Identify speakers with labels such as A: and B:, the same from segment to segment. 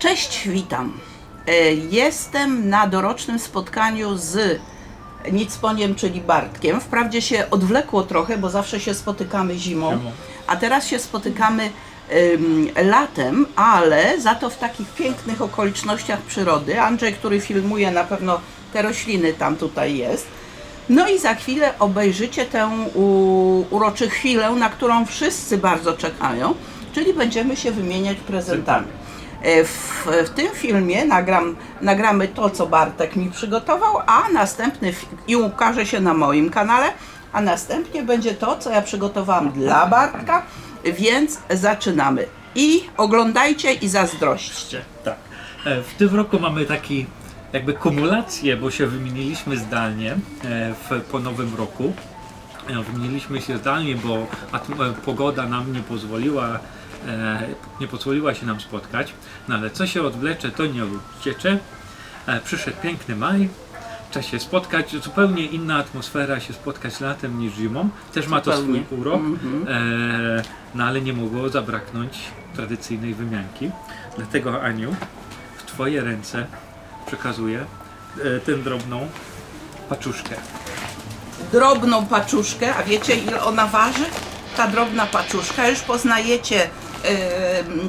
A: Cześć, witam. E, Jestem na dorocznym spotkaniu z Nicponiem, czyli Bartkiem. Wprawdzie się odwlekło trochę, bo zawsze się spotykamy zimą, a teraz się spotykamy latem, ale za to w takich pięknych okolicznościach przyrody. Andrzej, który filmuje, na pewno te rośliny tam tutaj jest. No i za chwilę obejrzycie tę uroczy chwilę, na którą wszyscy bardzo czekają, czyli będziemy się wymieniać prezentami. E, W, w tym filmie nagram, nagramy to, co Bartek mi przygotował, a następny i ukaże się na moim kanale, a następnie będzie to, co ja przygotowałam dla Bartka, więc zaczynamy. I oglądajcie i zazdrośćcie.
B: Tak. E, W tym roku mamy taki jakby kumulację, bo się wymieniliśmy zdalnie e, w, po nowym roku. Wymieniliśmy się zdalnie, bo pogoda nam nie pozwoliła, nie pozwoliła się nam spotkać. No ale co się odwlecze, to nie uciecze. E, Przyszedł piękny maj. Trzeba się spotkać, zupełnie inna atmosfera się spotkać latem niż zimą. Też ma to swój urok, e, no ale nie mogło zabraknąć tradycyjnej wymianki. Dlatego Aniu, w Twoje ręce przekazuję e, tę drobną paczuszkę.
A: drobną paczuszkę, a wiecie ile ona waży? Ta drobna paczuszka, już poznajecie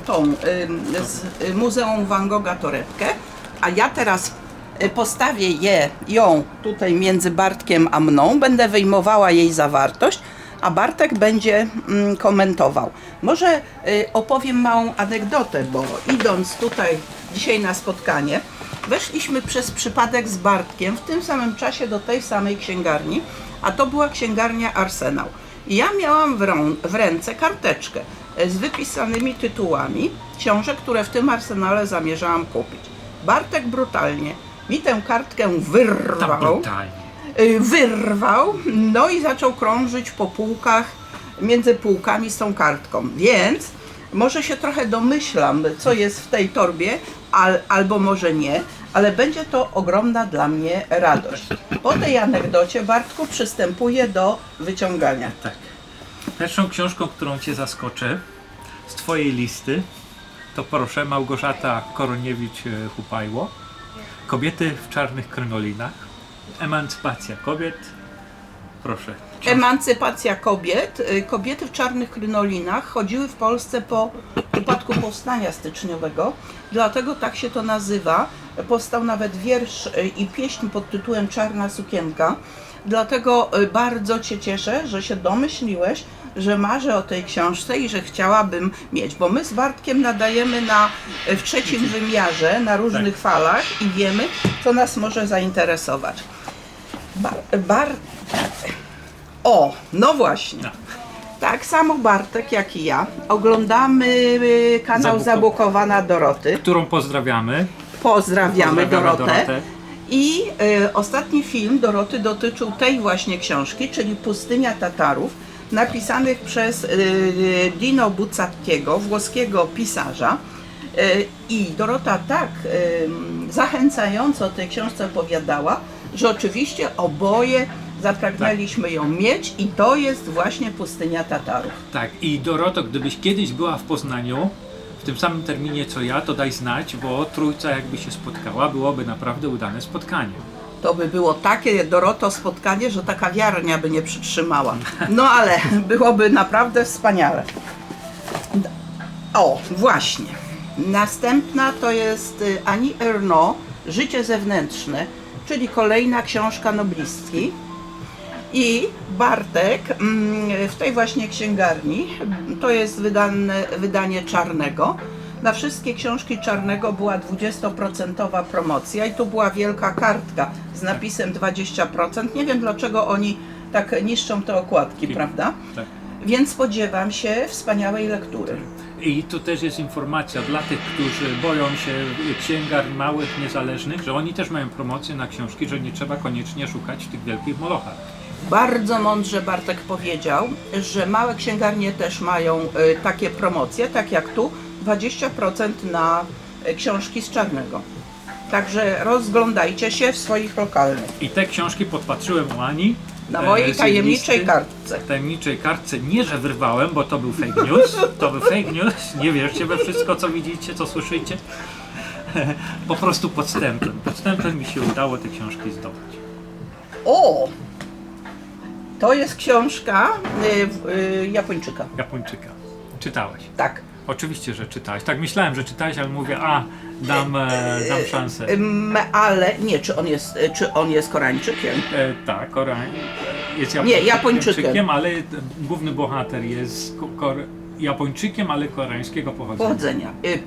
A: tą em, z y, Muzeum Van Gogha torebkę, a ja teraz y, postawię je, ją tutaj między Bartkiem a mną, będę wyjmowała jej zawartość, a Bartek będzie mm, komentował. Może y, opowiem małą anegdotę, bo idąc tutaj dzisiaj na spotkanie, weszliśmy przez przypadek z Bartkiem w tym samym czasie do tej samej księgarni, a to była księgarnia Arsenał. I ja miałam w, rą- w ręce karteczkę z wypisanymi tytułami książek, które w tym arsenale zamierzałam kupić. Bartek brutalnie mi tę kartkę
B: Tak
A: wyrwał
B: brutalnie.
A: y, wyrwał, no i zaczął krążyć po półkach, między półkami z tą kartką. Więc może się trochę domyślam, co jest w tej torbie, al, albo może nie, ale będzie to ogromna dla mnie radość. Po tej anegdocie, Bartku, przystępuję do wyciągania.
B: Tak. Pierwszą książką, którą Cię zaskoczę z Twojej listy, to proszę Małgorzata Koroniewicz-Hupajło. Kobiety w czarnych krynolinach. Emancypacja kobiet. Proszę.
A: Emancypacja kobiet. Y, Kobiety w czarnych krynolinach chodziły w Polsce po upadku powstania styczniowego, dlatego tak się to nazywa. Powstał nawet wiersz y, i pieśń pod tytułem Czarna sukienka. Dlatego y, bardzo Cię cieszę, że się domyśliłeś, że marzę o tej książce i że chciałabym mieć, bo my z Bartkiem nadajemy na, w trzecim wymiarze, na różnych falach i wiemy, co nas może zainteresować. Bar, bar, o, no właśnie.
B: No.
A: Tak samo Bartek jak i ja oglądamy y, kanał
B: Zabuko-
A: Zabukowana Doroty.
B: Którą pozdrawiamy.
A: Pozdrawiamy,
B: Pozdrawiamy
A: Dorotę.
B: Dorotę.
A: I y, ostatni film Doroty dotyczył tej właśnie książki, czyli Pustynia Tatarów, napisanych przez y, Dino Buzzattiego, włoskiego pisarza. Y, I Dorota tak y, zachęcająco o tej książce opowiadała, że oczywiście oboje zapragnęliśmy ją mieć i to jest właśnie Pustynia Tatarów.
B: Tak, i Doroto, gdybyś kiedyś była w Poznaniu, w tym samym terminie co ja, to daj znać, bo trójca jakby się spotkała, byłoby naprawdę udane spotkanie.
A: To by było takie, Doroto, spotkanie, że ta kawiarnia by nie przytrzymała. No ale byłoby naprawdę wspaniale. O, właśnie. Następna to jest y, Ani Ernaux, Życie zewnętrzne, czyli kolejna książka noblistki. I Bartek mm, w tej właśnie księgarni, to jest wydane, wydanie czarnego. Na wszystkie książki czarnego była 20% promocja i tu była wielka kartka z napisem 20%. Nie wiem dlaczego oni tak niszczą te okładki,
B: I-
A: prawda?
B: Tak.
A: Więc spodziewam się wspaniałej lektury.
B: I tu też jest informacja dla tych, którzy boją się księgarni małych, niezależnych, że oni też mają promocję na książki, że nie trzeba koniecznie szukać w tych wielkich molochach.
A: Bardzo mądrze Bartek powiedział, że małe księgarnie też mają y, takie promocje, tak jak tu, 20% na y, książki z czarnego. Także rozglądajcie się w swoich lokalnych.
B: I te książki podpatrzyłem u Ani,
A: Na
B: e,
A: mojej tajemniczej
B: listy.
A: kartce.
B: tajemniczej kartce nie, że wyrwałem, bo to był fake news. To był fake news. Nie wierzcie we wszystko, co widzicie, co słyszycie. Po prostu podstępem. Podstępem mi się udało te książki zdobyć.
A: O! To jest książka y, y, Japończyka.
B: Japończyka. Czytałeś.
A: Tak.
B: Oczywiście, że czytałeś. Tak myślałem, że czytałeś, ale mówię, a, dam, e, dam szansę.
A: Ym, ale nie, czy on jest, y, czy on jest Koreańczykiem?
B: E, tak, Koreań. Jest
A: Nie, Japończykiem.
B: ale główny bohater jest ko- Japończykiem, ale koreańskiego pochodzenia.
A: Pochodzenia. Y,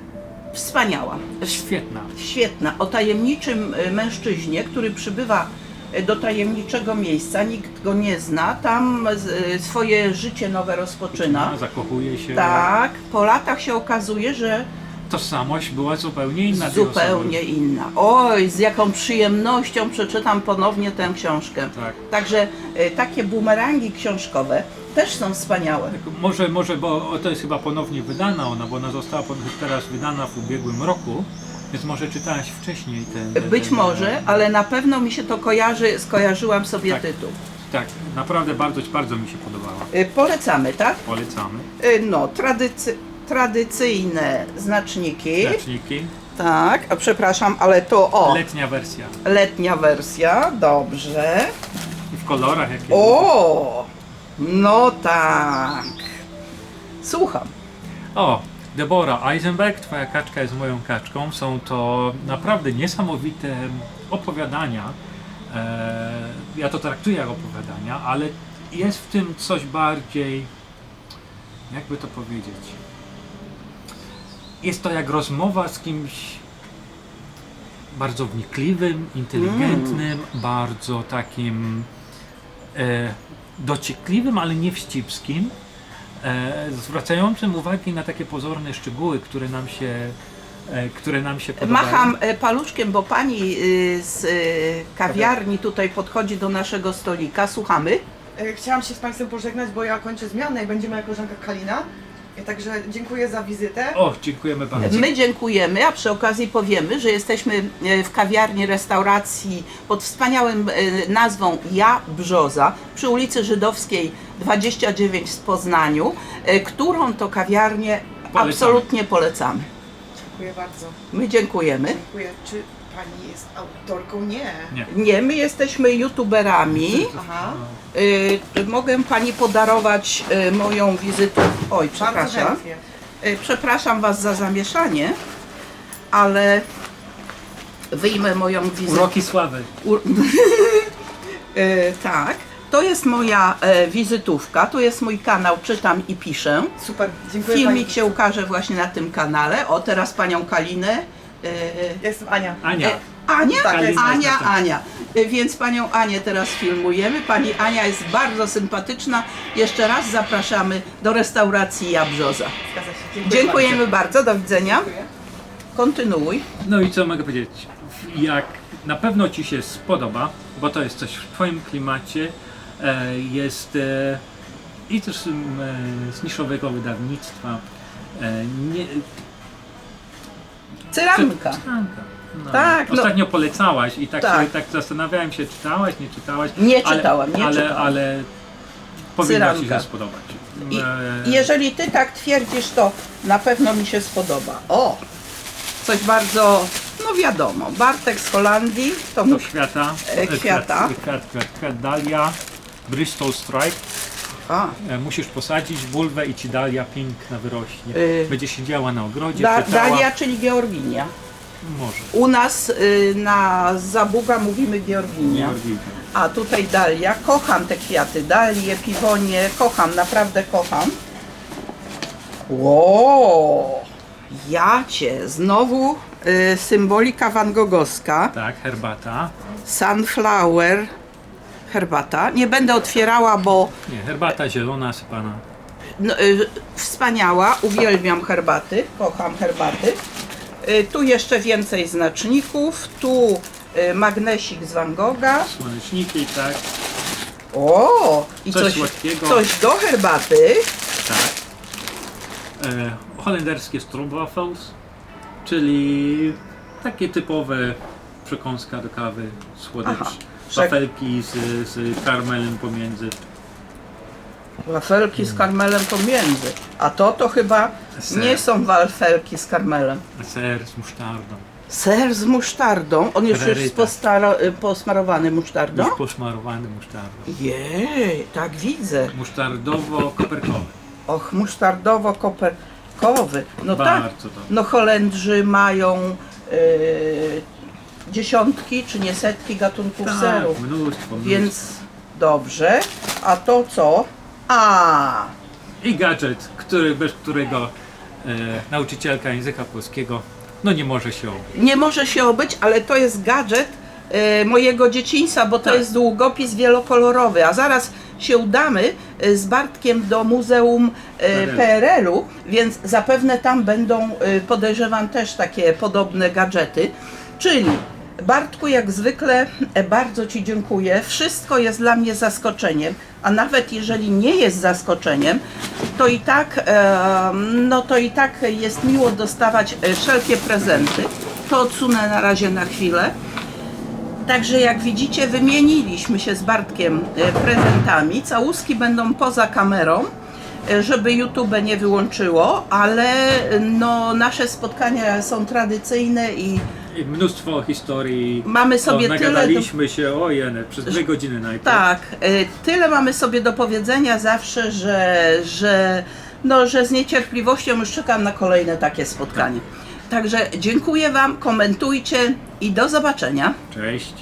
A: wspaniała.
B: Świetna.
A: Świetna. O tajemniczym y, mężczyźnie, który przybywa y, do tajemniczego miejsca, nikt go nie zna, tam y, swoje życie nowe rozpoczyna.
B: Zakochuje się.
A: Tak, po latach się okazuje, że
B: Tożsamość była zupełnie inna.
A: zupełnie inna. Oj, z jaką przyjemnością przeczytam ponownie tę książkę.
B: Tak.
A: Także y, takie bumerangi książkowe też są wspaniałe.
B: Może, może, bo to jest chyba ponownie wydana ona, bo ona została teraz wydana w ubiegłym roku, więc może czytałaś wcześniej ten... ten
A: Być
B: ten-
A: może, ale na pewno mi się to kojarzy, skojarzyłam sobie
B: Tak.
A: tytuł.
B: Tak, naprawdę bardzo, bardzo mi się podobała.
A: Y, Polecamy, tak?
B: Polecamy.
A: Y, No, tradycy, tradycyjne znaczniki.
B: Znaczniki.
A: Tak, a przepraszam, ale to o,
B: Letnia wersja.
A: letnia wersja, dobrze.
B: I w kolorach jakieś.
A: O, no tak. Słucham.
B: O, Deborah Eisenberg, twoja kaczka jest moją kaczką. Są to naprawdę niesamowite opowiadania. E, ja to traktuję jak opowiadania, ale jest w tym coś bardziej, jakby to powiedzieć. Jest to jak rozmowa z kimś bardzo wnikliwym, inteligentnym, bardzo takim e, dociekliwym, ale nie wścibskim zwracającym uwagi na takie pozorne szczegóły, które nam się, e, które nam się podobają.
A: Macham e, paluszkiem, bo pani z kawiarni tutaj podchodzi do naszego stolika. Słuchamy.
C: E, Chciałam się z Państwem pożegnać, bo ja kończę zmianę i będzie moja koleżanka Kalina. Także dziękuję za wizytę.
B: O, dziękujemy bardzo.
A: My dziękujemy, a przy okazji powiemy, że jesteśmy e, w kawiarni restauracji pod wspaniałym e, nazwą Ja Brzoza przy ulicy Żydowskiej 29 w Poznaniu, e, którą to kawiarnię
B: Polecamy.
A: absolutnie polecamy.
C: Dziękuję bardzo.
A: My dziękujemy.
C: Dziękuję. Czy Pani jest autorką? Nie.
B: Nie.
A: Nie, my jesteśmy youtuberami.
C: Aha.
A: Y, mogę pani podarować y, moją wizytę. Oj,
C: Bardzo
A: przepraszam.
C: chętnie.
A: Y, przepraszam was za zamieszanie, ale wyjmę moją wizytę.
B: Uroki sławy.
A: U... Y, tak. To jest moja e, wizytówka, tu jest mój kanał Czytam i Piszę.
C: Super. Dziękuję
A: Filmik
C: Pani.
A: się ukaże właśnie na tym kanale. O, teraz panią Kalinę.
C: Ja jestem Ania.
B: Ania.
A: E, Ania?
C: Tak, jest,
A: Ania,
B: tak.
A: Ania. E, Więc panią Anię teraz filmujemy. Pani Ania jest bardzo sympatyczna. Jeszcze raz zapraszamy do restauracji Jabrzoza.
C: Zgadza się. Dziękuję
A: Dziękujemy bardzo, do widzenia. Kontynuuj.
B: No i co mogę powiedzieć? Jak na pewno Ci się spodoba, bo to jest coś w Twoim klimacie, e, jest e, i też e, z niszowego wydawnictwa. E, nie,
A: Cyranka.
B: No.
A: Tak, no.
B: Ostatnio polecałaś i tak,
A: Tak.
B: Sobie, tak zastanawiałem się, czytałaś, nie czytałaś.
A: Nie
B: ale,
A: czytałam, nie
B: ale,
A: czytałam.
B: Ale powinno Ci
A: Cyranka.
B: się spodobać.
A: I,
B: E,
A: jeżeli ty tak twierdzisz, to na pewno mi się spodoba. O! Coś bardzo, no wiadomo, Bartek z Holandii, to
B: do
A: mu
B: kwiata.
A: E, kwiata.
B: Kwiat, kwiat, kwiat, kwiat dalia. Bristol Stripe.
A: A,
B: E, Musisz posadzić bulwę i ci dalia piękna wyrośnie.
A: Y.
B: Będzie siedziała na ogrodzie,
A: da. Dalia, czyli Georginia.
B: Może.
A: U nas y, na Zabuga mówimy Georginia.
B: Georgijka.
A: A tutaj dalia. Kocham te kwiaty. Dalie, piwonie. Kocham, naprawdę kocham. Ło! Ja cię. Znowu y, symbolika Van Gogowska.
B: Tak, herbata.
A: Sunflower. Herbata. Nie będę otwierała, bo
B: Nie, herbata zielona sypana.
A: no, y, wspaniała. Uwielbiam herbaty. Kocham herbaty. Y, tu jeszcze więcej znaczników. Tu y, magnesik z Van Gogha.
B: Słoneczniki, tak,
A: O! I
B: Coś
A: coś,
B: słodkiego.
A: coś do herbaty.
B: tak. E, holenderskie stroopwafels, czyli takie typowe przekąska do kawy, słodycz.
A: Aha.
B: Wafelki z, z karmelem pomiędzy.
A: Wafelki z karmelem pomiędzy. A to to chyba
B: Ser.
A: nie są wafelki z karmelem.
B: Ser z musztardą.
A: Ser z musztardą. On już jest
B: Margarita.
A: postaro, y, posmarowany musztardą?
B: Już posmarowany musztardą.
A: Jej, tak widzę.
B: Musztardowo-koperkowy.
A: Och, musztardowo-koperkowy. No tak.
B: Bardzo dobry.
A: No Holendrzy mają y, dziesiątki, czy nie setki gatunków serów.
B: Tak, mnóstwo, mnóstwo.
A: Więc dobrze. A to co? A,
B: I gadżet, który, bez którego e, nauczycielka języka polskiego no nie może się obyć.
A: nie może się obyć, ale to jest gadżet y, mojego dzieciństwa, bo to
B: Tak.
A: jest długopis wielokolorowy. A zaraz się udamy y, z Bartkiem do Muzeum
B: PRL.
A: PRL-u, więc zapewne tam będą, y, podejrzewam, też takie podobne gadżety. Czyli Bartku, jak zwykle e, bardzo Ci dziękuję. Wszystko jest dla mnie zaskoczeniem, a nawet jeżeli nie jest zaskoczeniem, to i tak, e, no to i tak jest miło dostawać e, wszelkie prezenty. To odsunę na razie na chwilę. Także jak widzicie, wymieniliśmy się z Bartkiem prezentami. Całuski będą poza kamerą, żeby YouTube nie wyłączyło, ale no, nasze spotkania są tradycyjne I
B: mnóstwo historii.
A: Mamy sobie
B: o,
A: tyle
B: Nagadaliśmy się o jene, przez dwie godziny najpierw.
A: tak, e, tyle mamy sobie do powiedzenia zawsze, że, że, no, że z niecierpliwością już czekam na kolejne takie spotkanie. Także dziękuję Wam, komentujcie i do zobaczenia.
B: Cześć.